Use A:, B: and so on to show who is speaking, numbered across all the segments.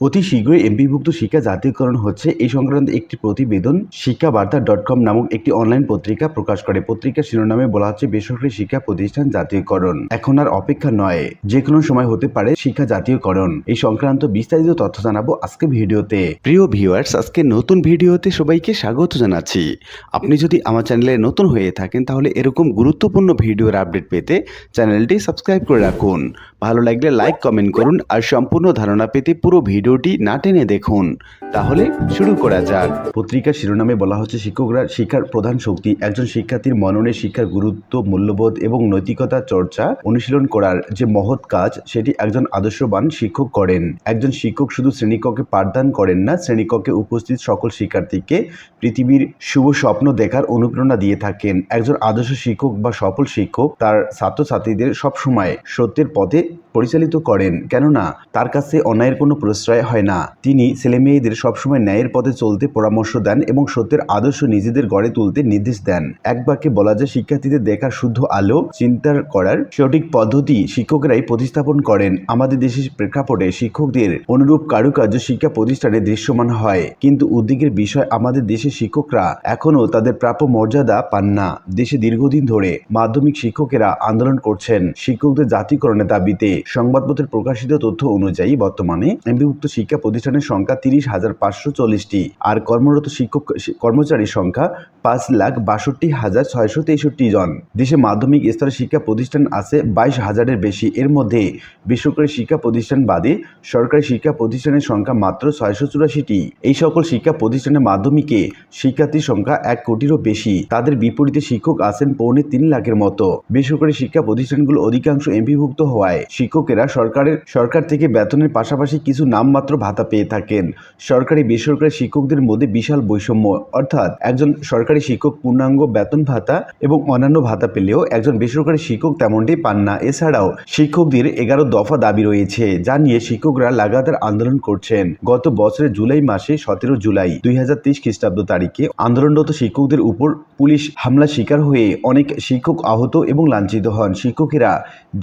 A: অতি শীঘ্রই এমপিভুক্ত শিক্ষা জাতীয়করণ হচ্ছে। এই সংক্রান্ত একটি প্রতিবেদন শিক্ষা বার্তা ডট কম নামক একটি অনলাইন পত্রিকা প্রকাশ করে। পত্রিকার শিরোনামে বলা হচ্ছে, বেসরকারি শিক্ষা প্রতিষ্ঠান জাতীয়করণ। এখন আর অপেক্ষা নয়, যে কোনো সময় হতে পারে শিক্ষা জাতীয়করণ। এই সংক্রান্ত বিস্তারিত তথ্য জানাব আজকে ভিডিওতে। প্রিয় ভিউয়ার্স, আজকে নতুন ভিডিওতে সবাইকে স্বাগত জানাচ্ছি। আপনি যদি আমার চ্যানেলে নতুন হয়ে থাকেন, তাহলে এরকম গুরুত্বপূর্ণ ভিডিওর আপডেট পেতে চ্যানেলটি সাবস্ক্রাইব করে রাখুন। ভালো লাগলে লাইক, কমেন্ট করুন আর সম্পূর্ণ ধারণা পেতে পুরো ভিডিওটি না টেনে দেখুন। তাহলে শুরু করা যাক। পত্রিকার শিরোনামে বলা হচ্ছে, শিক্ষকরা শিক্ষার প্রধান শক্তি, একজন শিক্ষার্থীর মননে শিক্ষার গুরুত্ব, মূল্যবোধ এবং নৈতিকতা চর্চা অনুশীলন করার যে মহৎ কাজ, সেটি একজন আদর্শবান শিক্ষক করেন। একজন শিক্ষক শুধু শ্রেণীকক্ষে পাঠদান করেন না, শ্রেণীকক্ষে উপস্থিত সকল শিক্ষার্থীকে পৃথিবীর শুভ স্বপ্ন দেখার অনুপ্রেরণা দিয়ে থাকেন। একজন আদর্শ শিক্ষক বা সফল শিক্ষক তার ছাত্রছাত্রীদের সবসময় সত্যের পথে পরিচালিত করেন। কেননা, তার কাছে অন্যায়ের কোনো প্রশ্রয় হয় না। তিনি ছেলেমেয়েদের সবসময় ন্যায়ের পথে চলতে পরামর্শ দেন এবং সত্যের আদর্শ নিজেদের গড়ে তুলতে নির্দেশ দেন। এক বাক্যে বলা যায়, শিক্ষার্থীদের দেখার শুদ্ধ আলো চিন্তার করার সঠিক পদ্ধতি শিক্ষকরাই প্রতিস্থাপন করেন। আমাদের দেশের প্রেক্ষাপটে শিক্ষকদের অনুরূপ কারুকার্য শিক্ষা প্রতিষ্ঠানে দৃশ্যমান হয়। কিন্তু উদ্বেগের বিষয়, আমাদের দেশের শিক্ষকরা এখনও তাদের প্রাপ্য মর্যাদা পান না। দেশে দীর্ঘদিন ধরে মাধ্যমিক শিক্ষকেরা আন্দোলন করছেন। শিক্ষকদের জাতীয়করণের দাবিতে সংবাদপত্রে প্রকাশিত তথ্য অনুযায়ী বর্তমানে এমপিভুক্ত শিক্ষা প্রতিষ্ঠানের সংখ্যা তিরিশ হাজার পাঁচশো চল্লিশটি, আর কর্মরত শিক্ষক কর্মচারীর সংখ্যা পাঁচ লাখ বাষট্টি হাজার ছয়শো তেষট্টি জন। দেশে মাধ্যমিক স্তরের শিক্ষা প্রতিষ্ঠান আছে বাইশ হাজারের বেশি। এর মধ্যে বেসরকারি শিক্ষা প্রতিষ্ঠান বাদে সরকারি শিক্ষা প্রতিষ্ঠানের সংখ্যা মাত্র ছয়শো চুরাশিটি। এই সকল শিক্ষা প্রতিষ্ঠানের মাধ্যমিকে শিক্ষার্থীর সংখ্যা এক কোটিরও বেশি। তাদের বিপরীতে শিক্ষক আছেন পৌনে তিন লাখের মতো। বেসরকারি শিক্ষা প্রতিষ্ঠানগুলো অধিকাংশ এমপিভুক্ত হওয়ায় শিক্ষকেরা সরকারের, সরকার থেকে বেতনের পাশাপাশি কিছু নামমাত্র ভাতা পেয়ে থাকেন। সরকারি বেসরকারি শিক্ষকদের মধ্যে বিশাল বৈষম্য। অর্থাৎ একজন সরকারি শিক্ষক পূর্ণাঙ্গ বেতন ভাতা এবং অন্যান্য ভাতা পেলেও একজন বেসরকারি শিক্ষক তেমনটি পান না। এছাড়াও শিক্ষকদের এগারো দফা দাবি রয়েছে, যা নিয়ে শিক্ষকরা লাগাতার আন্দোলন করছেন। গত বছরের জুলাই মাসে সতেরো জুলাই দুই হাজার তেইশ খ্রিস্টাব্দ তারিখে আন্দোলনরত শিক্ষকদের উপর পুলিশ হামলা শিকার হয়ে অনেক শিক্ষক আহত এবং লাঞ্ছিত হন। শিক্ষকেরা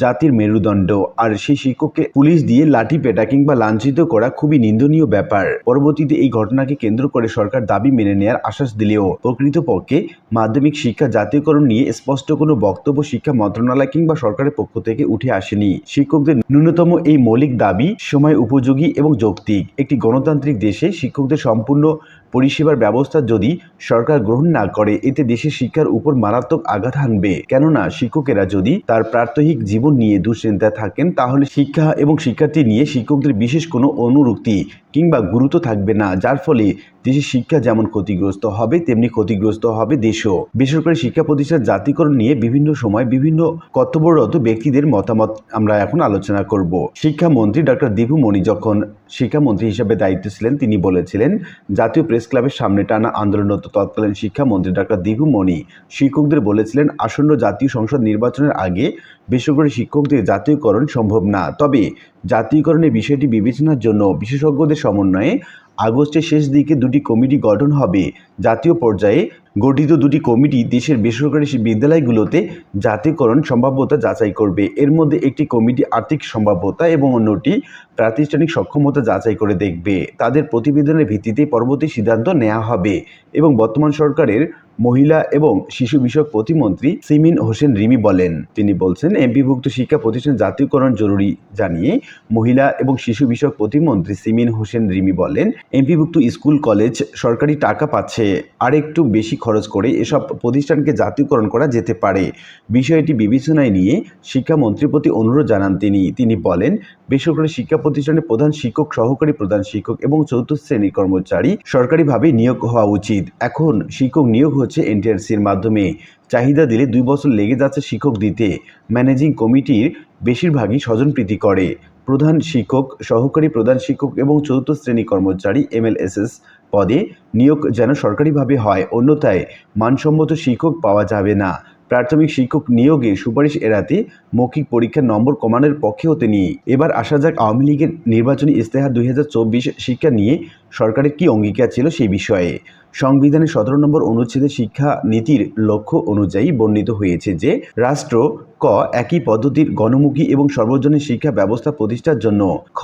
A: জাতির মেরুদণ্ড, আর সেই শিক্ষককে পুলিশ দিয়ে লাঠি পেটা কিংবা লাঞ্ছিত করা খুবই নিন্দনীয় ব্যাপার। পরবর্তীতে এই ঘটনাকে কেন্দ্র করে সরকার দাবি মেনে নেয়ার আশ্বাস দিলেও প্রকৃতপক্ষে মাধ্যমিক শিক্ষা জাতীয়করণ নিয়ে স্পষ্ট কোনো বক্তব্য শিক্ষা মন্ত্রণালয় কিংবা সরকারের পক্ষ থেকে উঠে আসেনি। শিক্ষকদের ন্যূনতম এই মৌলিক দাবি সময় উপযোগী এবং যৌক্তিক। একটি গণতান্ত্রিক দেশে শিক্ষকদের সম্পূর্ণ পরিষেবার ব্যবস্থা যদি সরকার গ্রহণ না করে, এতে দেশের শিক্ষার উপর মারাত্মক আঘাত হানবে। কেননা, শিক্ষকেরা যদি তার প্রাত্যহিক জীবন নিয়ে দুশ্চিন্তায় থাকেন, তাহলে শিক্ষা এবং শিক্ষার্থী নিয়ে শিক্ষকদের বিশেষ কোনো অনুরক্তি কিংবা গুরুত্ব থাকবে না, যার ফলে দেশের শিক্ষা যেমন ক্ষতিগ্রস্ত হবে, তেমনি ক্ষতিগ্রস্ত হবে দেশও। বেসরকারি শিক্ষা প্রতিষ্ঠান জাতিকরণ নিয়ে বিভিন্ন সময় বিভিন্ন কর্তব্যরত ব্যক্তিদের মতামত আমরা এখন আলোচনা করব। শিক্ষামন্ত্রী ডক্টর দীপু মণি যখন শিক্ষামন্ত্রী হিসেবে দায়িত্ব ছিলেন, তিনি বলেছিলেন, জাতীয় প্রেস ক্লাবের সামনে টানা আন্দোলনরত তৎকালীন শিক্ষামন্ত্রী ডক্টর দীপু মণি শিক্ষকদের বলেছিলেন, আসন্ন জাতীয় সংসদ নির্বাচনের আগে বেসরকারি শিক্ষকদের জাতীয়করণ সম্ভব না। তবে জাতীয়করণের বিষয়টি বিবেচনার জন্য বিশেষজ্ঞদের সমন্বয়ে আগস্টের শেষ দিকে দুটি কমিটি গঠন হবে। জাতীয় পর্যায়ে গঠিত দুটি কমিটি দেশের বেসরকারি বিদ্যালয়গুলোতে জাতীয়করণ সম্ভাব্যতা যাচাই করবে। এর মধ্যে একটি কমিটি আর্থিক সম্ভাব্যতা এবং অন্যটি প্রাতিষ্ঠানিক সক্ষমতা যাচাই করে দেখবে। তাদের প্রতিবেদনের ভিত্তিতে পরবর্তী সিদ্ধান্ত নেওয়া হবে এবং বর্তমান সরকারের মহিলা এবং শিশু বিষয়ক প্রতিমন্ত্রী সিমিন হোসেন রিমি বলেন। তিনি বলছেন, এমপিভুক্ত শিক্ষা প্রতিষ্ঠান জাতীয়করণ জরুরি জানিয়ে মহিলা এবং শিশু বিষয়ক প্রতিমন্ত্রী সিমিন হোসেন রিমি বলেন, এমপিভুক্ত স্কুল, কলেজ সরকারি টাকা পাচ্ছে, আর একটু বেশি খরচ করে এসব প্রতিষ্ঠানকে জাতীয়করণ করা যেতে পারে। বিষয়টি বিবেচনায় নিয়ে শিক্ষামন্ত্রীর প্রতি অনুরোধ জানান তিনি। তিনি বলেন বেসরকারি শিক্ষা প্রতিষ্ঠানের প্রধান শিক্ষক, সহকারী প্রধান শিক্ষক এবং চতুর্থ শ্রেণির কর্মচারী সরকারিভাবে নিয়োগ হওয়া উচিত। এখন শিক্ষক নিয়োগ হচ্ছে এনটিআরসির মাধ্যমে। চাহিদা দিলে দুই বছর লেগে যাচ্ছে শিক্ষক দিতে। ম্যানেজিং কমিটির বেশিরভাগই স্বজনপ্রীতি করে। প্রধান শিক্ষক, সহকারী প্রধান শিক্ষক এবং চতুর্থ শ্রেণি কর্মচারী এমএলএসএস পদে নিয়োগ যেন সরকারিভাবে হয়, অন্যথায় মানসম্মত শিক্ষক পাওয়া যাবে না। প্রাথমিক শিক্ষক নিয়োগে সুপারিশ এড়াতে মৌখিক পরীক্ষার নম্বর কমানোর পক্ষেও তিনি। এবার আসা যাক আওয়ামী লীগের নির্বাচনী ইস্তেহার দুই হাজার চব্বিশ শিক্ষা নিয়ে সরকারের কি অঙ্গীকার ছিল সেই বিষয়ে। সংবিধানের সতেরো নম্বর অনুচ্ছেদে শিক্ষা নীতির লক্ষ্য অনুযায়ী বর্ণিত হয়েছে যে, রাষ্ট্র ক একই পদ্ধতির গণমুখী এবং সর্বজনীন শিক্ষা ব্যবস্থা প্রতিষ্ঠার জন্য, খ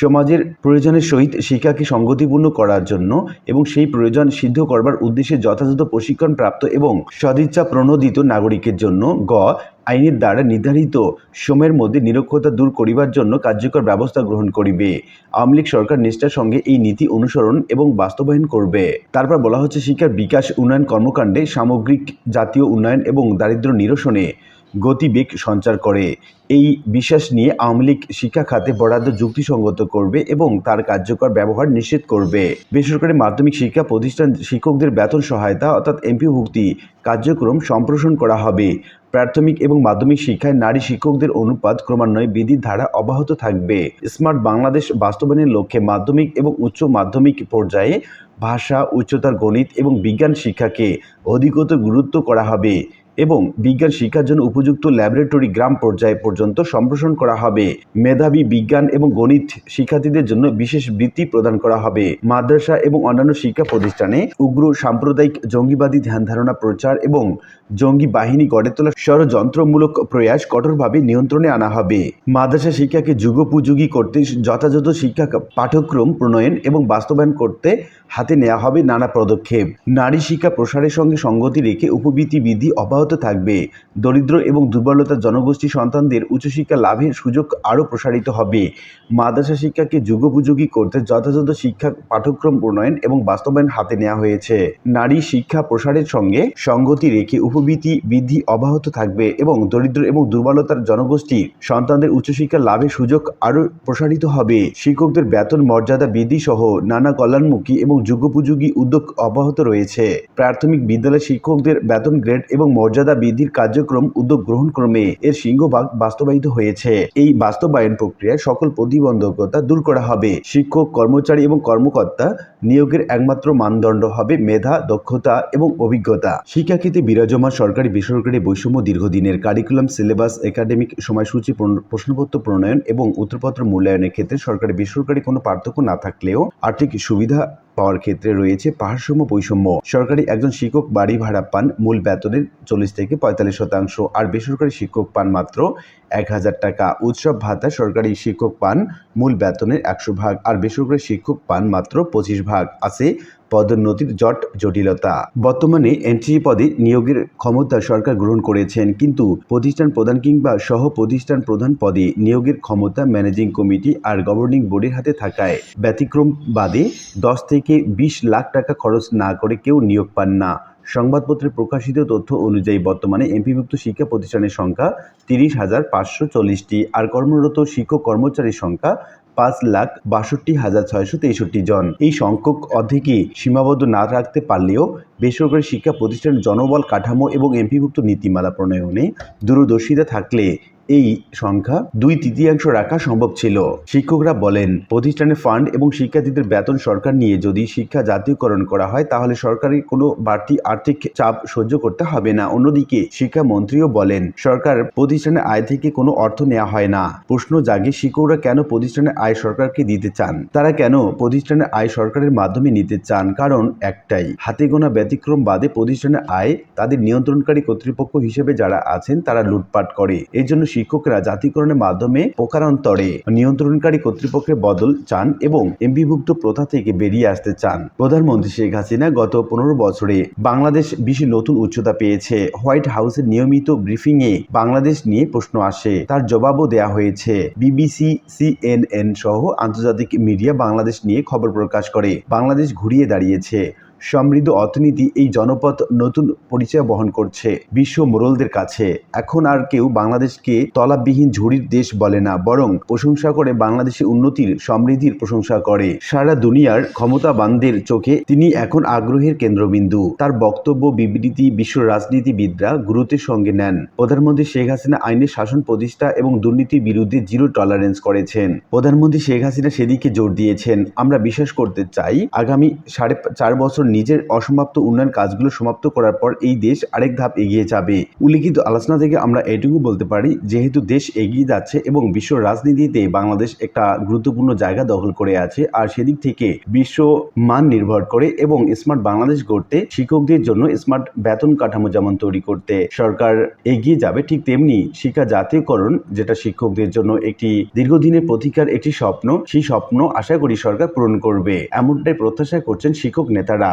A: সমাজের প্রয়োজনের সহিত শিক্ষাকে সঙ্গতিপূর্ণ করার জন্য এবং সেই প্রয়োজন সিদ্ধ করবার উদ্দেশ্যে যথাযথ প্রশিক্ষণ প্রাপ্ত এবং সদিচ্ছা প্রণোদিত নাগরিকের জন্য, গ আইনের দ্বারা নির্ধারিত সময়ের মধ্যে নিরক্ষতা দূর করিবার জন্য কার্যকর ব্যবস্থা গ্রহণ করিবে। আওয়ামী লীগ সরকার নিষ্ঠার সঙ্গে এই নীতি অনুসরণ এবং বাস্তবায়ন করবে। তারপর বলা হচ্ছে শিক্ষার বিকাশ, উন্নয়ন কর্মকাণ্ডে সামগ্রিক জাতীয় উন্নয়ন এবং দারিদ্র নিরসনে গতিবেগ সঞ্চার করে। এই বিশ্বাস নিয়ে আওয়ামী লীগ শিক্ষা খাতে বরাদ্দ যুক্তিসঙ্গত করবে এবং তার কার্যকর ব্যবহার নিশ্চিত করবে। বেসরকারি মাধ্যমিক শিক্ষা প্রতিষ্ঠান শিক্ষকদের বেতন সহায়তা অর্থাৎ এমপিভুক্তি কার্যক্রম সম্প্রসারণ করা হবে। প্রাথমিক এবং মাধ্যমিক শিক্ষায় নারী শিক্ষকদের অনুপাত ক্রমান্বয়ে বিধির ধারা অব্যাহত থাকবে। স্মার্ট বাংলাদেশ বাস্তবায়নের লক্ষ্যে মাধ্যমিক এবং উচ্চ মাধ্যমিক পর্যায়ে ভাষা, উচ্চতার গণিত এবং বিজ্ঞান শিক্ষাকে অধিকতর গুরুত্ব করা হবে। এবং বিজ্ঞান শিক্ষার জন্য উপযুক্ত ল্যাবরেটরি গ্রাম পর্যায়ে পর্যন্ত সম্প্রসারণ করা হবে। মেধাবী বিজ্ঞান এবং গণিত শিক্ষার্থীদের জন্য বিশেষ বৃত্তি প্রদান করা হবে। মাদ্রাসা এবং অন্যান্য শিক্ষা প্রতিষ্ঠানে উগ্র সাম্প্রদায়িক জঙ্গিবাদী ধ্যান ধারণা প্রচার এবং জঙ্গি বাহিনী গড়ে তোলার ষড়যন্ত্রমূলক প্রয়াস কঠোরভাবে নিয়ন্ত্রণে আনা হবে। মাদ্রাসা শিক্ষাকে যুগোপযোগী করতে যথাযথ শিক্ষা পাঠ্যক্রম প্রণয়ন এবং বাস্তবায়ন করতে হাতে নেওয়া হবে নানা পদক্ষেপ। নারী শিক্ষা প্রসারের সঙ্গে সঙ্গতি রেখে উপবৃত্তি বিধি অব্যাহত থাকবে। দরিদ্র এবং দুর্বলতা জনগোষ্ঠী সন্তানদের উচ্চশিক্ষা লাভের সুযোগ আরও প্রসারিত হবে। মাদ্রাসা শিক্ষাকে যুগোপযোগী করতে যথাযথ শিক্ষা, পাঠ্যক্রম প্রণয়ন এবং বাস্তবায়ন হাতে নেওয়া হয়েছে। নারী শিক্ষা প্রসারের সঙ্গে সঙ্গতি রেখে উপবৃত্তি বৃদ্ধি অব্যাহত থাকবে এবং দরিদ্র এবং দুর্বলতার জনগোষ্ঠী সন্তানদের উচ্চশিক্ষা লাভের সুযোগ আরও প্রসারিত হবে। শিক্ষকদের বেতন মর্যাদা বৃদ্ধি সহ নানা কল্যাণমুখী এবং যুগোপযোগী উদ্যোগ অব্যাহত রয়েছে। প্রাথমিক বিদ্যালয় শিক্ষকদের বেতন গ্রেড এবং মর্যাদা বৃদ্ধির কার্যক্রম উদ্যোগ গ্রহণ ক্রমে এর সিংহভাগ বাস্তবায়িত হয়েছে। এই বাস্তবায়ন প্রক্রিয়ায় সকল প্রতিবন্ধকতা দূর করা হবে। শিক্ষক, কর্মচারী এবং কর্মকর্তা নিয়োগের একমাত্র মানদণ্ড হবে মেধা, দক্ষতা এবং অভিজ্ঞতা। শিক্ষাক্ষেত্রে বিরাজমান সরকারি বেসরকারি বৈষম্য দীর্ঘদিনের কারিকুলাম সিলেবাস একাডেমিক সময়সূচি প্রশ্নপত্র প্রণয়ন এবং উত্তরপত্র মূল্যায়নের ক্ষেত্রে সরকারি বেসরকারি কোনো পার্থক্য না থাকলেও আর্থিক সুবিধা পাওয়ার ক্ষেত্রে রয়েছে পাহাড়সম বৈষম্য। সরকারি একজন শিক্ষক বাড়ি ভাড়া পান মূল বেতনের চল্লিশ থেকে পঁয়তাল্লিশ শতাংশ আর বেসরকারি শিক্ষক পান মাত্র এক হাজার টাকা। উৎসব ভাতা সরকারি শিক্ষক পান মূল বেতনের একশো ভাগ আর বেসরকারি শিক্ষক পান মাত্র পঁচিশ ভাগ। আছে পদোন্নতির জট জটিলতা। বর্তমানে এনটিএ পদে নিয়োগের ক্ষমতা সরকার গ্রহণ করেছেন, কিন্তু প্রতিষ্ঠান প্রধান কিংবা সহ প্রতিষ্ঠান প্রধান পদে নিয়োগের ক্ষমতা ম্যানেজিং কমিটি আর গভর্নিং বোর্ডের হাতে থাকায় ব্যতিক্রম বাদে দশ থেকে বিশ লাখ টাকা খরচ না করে কেউ নিয়োগ পান না। সংবাদপত্রে প্রকাশিত তথ্য অনুযায়ী বর্তমানে এমপিভুক্ত শিক্ষা প্রতিষ্ঠানের সংখ্যা তিরিশ হাজার পাঁচশো চল্লিশটি আর কর্মরত শিক্ষক কর্মচারীর সংখ্যা পাঁচ লাখ বাষট্টি হাজার ছয়শো তেষট্টি জন। এই সংখ্যক অর্ধেকে সীমাবদ্ধ না রাখতে পারলেও বেসরকারি শিক্ষা প্রতিষ্ঠানের জনবল কাঠামো এবং এমপিভুক্ত নীতিমালা প্রণয়নে দূরদর্শিতা থাকলে এই সংখ্যা দুই তৃতীয়াংশ রাখা সম্ভব ছিল। শিক্ষকরা বলেন প্রতিষ্ঠানের ফান্ড এবং শিক্ষার্থীদের বেতন সরকার নিয়ে যদি শিক্ষা জাতীয়করণ করা হয়, তাহলে সরকারের কোনো বাড়তি আর্থিক চাপ সহ্য করতে হবে না। অন্যদিকে শিক্ষামন্ত্রীও বলেন, সরকার প্রতিষ্ঠানের আয় থেকে কোনো অর্থ নেওয়া হয় না। প্রশ্ন জাগে, শিক্ষকরা কেন প্রতিষ্ঠানের আয় সরকারকে দিতে চান? তারা কেন প্রতিষ্ঠানের আয় সরকারের মাধ্যমে নিতে চান? কারণ একটাই হাতে গোনা ব্যতিক্রম বাদে প্রতিষ্ঠানের আয় তাদের নিয়ন্ত্রণকারী কর্তৃপক্ষ হিসেবে যারা আছেন, তারা লুটপাট করে। এর জন্য শিক্ষকরা জাতিকরণের মাধ্যমে প্রকারান্তরে নিয়ন্ত্রণকারী কর্তৃপক্ষের বদল চান এবং এমপিভুক্ত প্রথা থেকে বেরিয়ে আসতে চান। প্রধানমন্ত্রী শেখ হাসিনা গত পনেরো বছরে বাংলাদেশ বিশ্বে নতুন উচ্চতা পেয়েছে। হোয়াইট হাউসের নিয়মিত ব্রিফিংয়ে বাংলাদেশ নিয়ে প্রশ্ন আসে। তার জবাবও দেয়া হয়েছে। বিবিসি, সিএনএন সহ আন্তর্জাতিক মিডিয়া বাংলাদেশ নিয়ে খবর প্রকাশ করে। বাংলাদেশ ঘুরিয়ে দাঁড়িয়েছে। সমৃদ্ধ অর্থনীতি এই জনপথ নতুন পরিচয় বহন করছে। বিশ্ব মোড়লদের কাছে। এখন আর কেউ বাংলাদেশকে তলাবিহীন ঝুড়ির দেশ বলে না, বরং প্রশংসা করে বাংলাদেশের উন্নতির, সমৃদ্ধির প্রশংসা করে। সারা দুনিয়ার ক্ষমতাবানদের চোখে তিনি এখন আগ্রহের কেন্দ্রবিন্দু। তার বক্তব্য, বিবৃতি, বিশ্ব রাজনীতিবিদরা গুরুত্বের সঙ্গে নেন। প্রধানমন্ত্রী শেখ হাসিনা আইনের শাসন প্রতিষ্ঠা এবং দুর্নীতির বিরুদ্ধে জিরো টলারেন্স করেছেন। প্রধানমন্ত্রী শেখ হাসিনা সেদিকে জোর দিয়েছেন। আমরা বিশ্বাস করতে চাই, আগামী সাড়ে চার বছর নিজের অসমাপ্ত উন্নয়ন কাজগুলো সমাপ্ত করার পর এই দেশ আরেক ধাপ এগিয়ে যাবে। উল্লিখিত আলোচনা থেকে আমরা এটুকু বলতে পারি, যেহেতু দেশ এগিয়ে যাচ্ছে এবং বিশ্ব রাজনীতিতে বাংলাদেশ একটা গুরুত্বপূর্ণ জায়গা দখল করে আছে, আর সেদিক থেকে বিশ্ব মান নির্ভর করে এবং স্মার্ট বাংলাদেশ গড়তে শিক্ষকদের জন্য স্মার্ট বেতন কাঠামো যেমন তৈরি করতে সরকার এগিয়ে যাবে, ঠিক তেমনি শিক্ষা জাতীয়করণ, যেটা শিক্ষকদের জন্য একটি দীর্ঘদিনের প্রতীক্ষার একটি স্বপ্ন, সেই স্বপ্ন আশা করি সরকার পূরণ করবে। এমনটাই প্রত্যাশা করছেন শিক্ষক নেতারা।